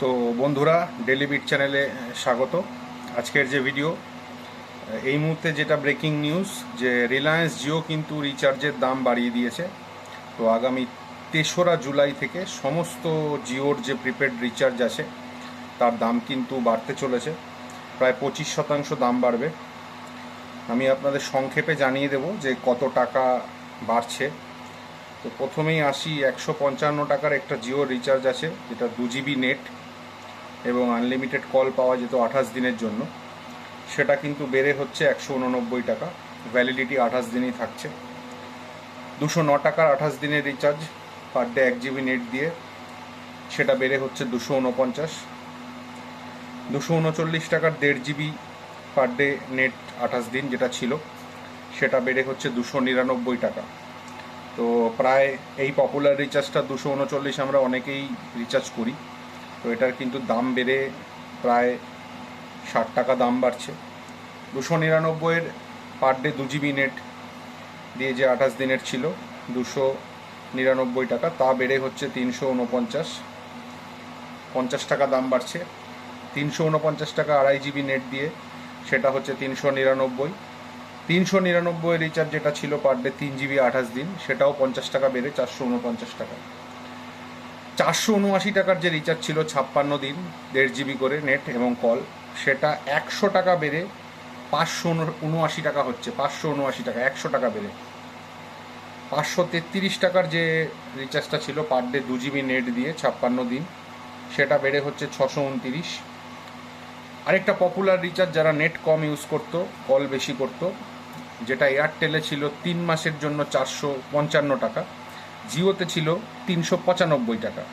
তো বন্ধুরা daily bit চ্যানেলে স্বাগত। আজকের যে ভিডিও এই মুহূর্তে যেটা ব্রেকিং নিউজ যে রিলায়েন্স জিও কিন্তু রিচার্জের দাম বাড়িয়ে দিয়েছে। তো আগামী তেসরা জুলাই থেকে সমস্ত জিওর যে প্রিপেড রিচার্জ আছে, তার দাম কিন্তু বাড়তে চলেছে। প্রায় পঁচিশ শতাংশ দাম বাড়বে। আমি আপনাদের সংক্ষেপে জানিয়ে দেব যে কত টাকা বাড়ছে। তো প্রথমেই আসি, একশো পঞ্চান্ন টাকার একটা জিও রিচার্জ আছে, যেটা দু জিবি নেট এবং আনলিমিটেড কল পাওয়া যেত আঠাশ দিনের জন্য। সেটা কিন্তু বেড়ে হচ্ছে একশো উননব্বই টাকা। ভ্যালিডিটি আঠাশ দিনই থাকছে। দুশো ন টাকার আঠাশ দিনের রিচার্জ পার ডে এক জিবি নেট দিয়ে। সেটা বেড়ে হচ্ছে দুশো উনপঞ্চাশ। দুশো উনচল্লিশ টাকার দেড় জিবি পার ডে নেট আঠাশ দিন যেটা ছিল, সেটা বেড়ে হচ্ছে দুশো নিরানব্বই টাকা। তো প্রায় এই পপুলার রিচার্জটা দুশো উনচল্লিশ আমরা অনেকেই রিচার্জ করি। এটার কিন্তু দাম বেড়ে প্রায় ষাট টাকা দাম বাড়ছে। দুশো নিরানব্বইয়ের পার ডে দু জিবি নেট দিয়ে যে আঠাশ দিনের ছিল, দুশো নিরানব্বই টাকা, তা বেড়ে হচ্ছে তিনশো উনপঞ্চাশ পঞ্চাশ টাকা দাম বাড়ছে। তিনশো উনপঞ্চাশ টাকা আড়াই জিবি নেট দিয়ে সেটা হচ্ছে তিনশো নিরানব্বই। তিনশো নিরানব্বই রিচার্জ যেটা ছিল পার ডে তিন জিবি আঠাশ দিন, সেটাও পঞ্চাশ টাকা বেড়ে চারশো উনপঞ্চাশ টাকা। চারশো উনআশি টাকার যে রিচার্জ ছিল ছাপ্পান্ন দিন, দেড় জিবি করে নেট এবং কল সেটা একশো টাকা বেড়ে পাঁচশো উনআশি টাকা হচ্ছে, পাঁচশো উনআশি টাকা, একশো টাকা বেড়ে। পাঁচশো তেত্রিশ টাকার যে রিচার্জটা ছিল পার ডে দু জিবি নেট দিয়ে ছাপ্পান্ন দিন, সেটা বেড়ে হচ্ছে ছশো উনতিরিশ। আরেকটা পপুলার রিচার্জ যারা নেট কম ইউজ করতো কল বেশি করতো, যেটা এয়ারটেলে ছিল তিন মাসের জন্য চারশো পঞ্চান্ন টাকা। জিওতে ছিল তিনশো পঁচানব্বই টাকা।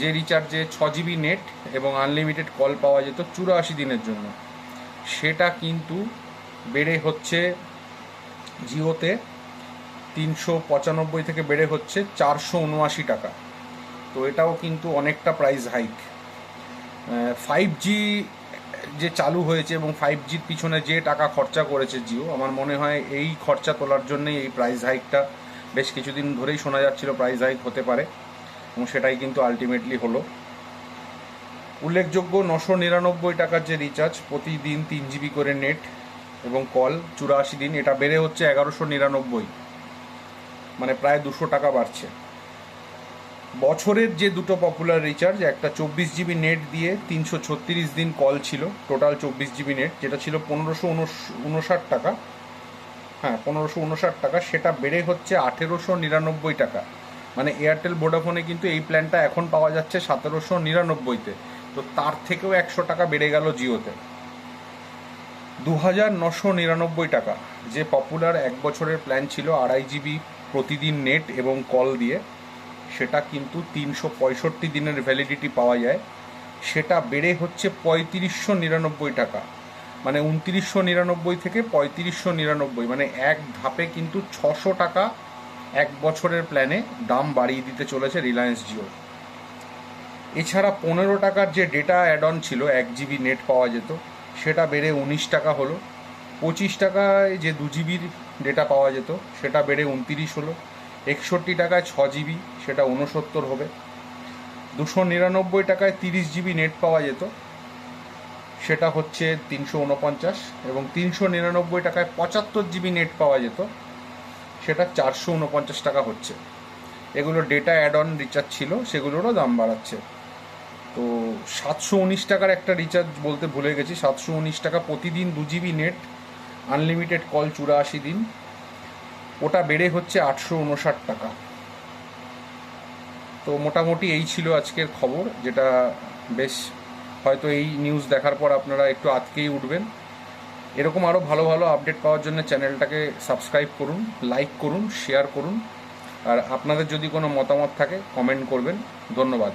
যে রিচার্জে ছ জিবি নেট এবং আনলিমিটেড কল পাওয়া যেত চুরাশি দিনের জন্য। সেটা কিন্তু বেড়ে হচ্ছে জিওতে তিনশো পঁচানব্বই থেকে বেড়ে হচ্ছে চারশো উনআশি টাকা। তো এটাও কিন্তু অনেকটা প্রাইস হাইক ফাইভ জি যে চালু হয়েছে এবং ফাইভ জির পিছনে যে টাকা খরচা করেছে জিও, আমার মনে হয় এই খরচা তোলার জন্যই এই প্রাইস হাইকটা বেশ কিছুদিন ধরেই শোনা যাচ্ছিল প্রাইস হাইক হতে পারে এবং সেটাই কিন্তু আলটিমেটলি হলো। উল্লেখযোগ্য নশো নিরানব্বই টাকার যে রিচার্জ প্রতিদিন তিন জিবি করে নেট এবং কল চুরাশি দিন, এটা বেড়ে হচ্ছে এগারোশো নিরানব্বই। মানে প্রায় দুশো টাকা বাড়ছে। বছরের যে দুটো পপুলার রিচার্জ একটা চব্বিশ জিবি নেট দিয়ে তিনশো ছত্রিশ দিন কল ছিল টোটাল চব্বিশ জিবি নেট যেটা ছিল পনেরোশো উনষাট টাকা। হ্যাঁ পনেরোশো উনষাট টাকা, সেটা বেড়ে হচ্ছে আঠেরোশো নিরানব্বই টাকা। মানে এয়ারটেল ভোডাফোনে কিন্তু এই প্ল্যানটা এখন পাওয়া যাচ্ছে সতেরোশো নিরানব্বইতে। তো তার থেকেও একশো টাকা বেড়ে গেল জিওতে। দু হাজার নশো নিরানব্বই টাকা, যে পপুলার এক বছরের প্ল্যান ছিল আড়াই জিবি প্রতিদিন নেট এবং কল দিয়ে, সেটা কিন্তু তিনশো পঁয়ষট্টি দিনের ভ্যালিডিটি পাওয়া যায়। সেটা বেড়ে হচ্ছে পঁয়ত্রিশশো নিরানব্বই টাকা। মানে উনত্রিশশো নিরানব্বই থেকে পঁয়ত্রিশশো নিরানব্বই মানে এক ধাপে কিন্তু ছশো টাকা এক বছরের প্ল্যানে দাম বাড়িয়ে দিতে চলেছে রিলায়েন্স জিও এছাড়া পনেরো টাকার যে ডেটা অ্যাড অন ছিল, এক জিবি নেট পাওয়া যেত, সেটা বেড়ে উনিশ টাকা হলো। পঁচিশ টাকায় যে দু জিবির ডেটা পাওয়া যেত, সেটা বেড়ে উনতিরিশ হলো। একষট্টি টাকায় ছ জিবি সেটা উনসত্তর হবে। দুশো নিরানব্বই টাকায় তিরিশ জিবি নেট পাওয়া যেত। সেটা হচ্ছে তিনশো উনপঞ্চাশ এবং তিনশো নিরানব্বই টাকায় পঁচাত্তর জিবি নেট পাওয়া যেত। সেটা চারশো উনপঞ্চাশ টাকা হচ্ছে। এগুলো ডেটা অ্যাড অন রিচার্জ ছিল, সেগুলোরও দাম বাড়াচ্ছে। তো সাতশো উনিশ টাকার একটা রিচার্জ বলতে ভুলে গেছি, সাতশো উনিশ টাকা প্রতিদিন দু জিবি নেট আনলিমিটেড কল চুরাশি দিন। ওটা বেড়ে হচ্ছে আটশো উনষাট টাকা। তো মোটামুটি এই ছিল আজকের খবর, যেটা বেশ হয়তো এই নিউজ দেখার পর আপনারা একটু আজকেই উঠবেন। এরকম আরও ভালো ভালো আপডেট পাওয়ার জন্য চ্যানেলটাকে সাবস্ক্রাইব করুন লাইক করুন শেয়ার করুন। আর আপনাদের যদি কোনো মতামত থাকে কমেন্ট করবেন। ধন্যবাদ।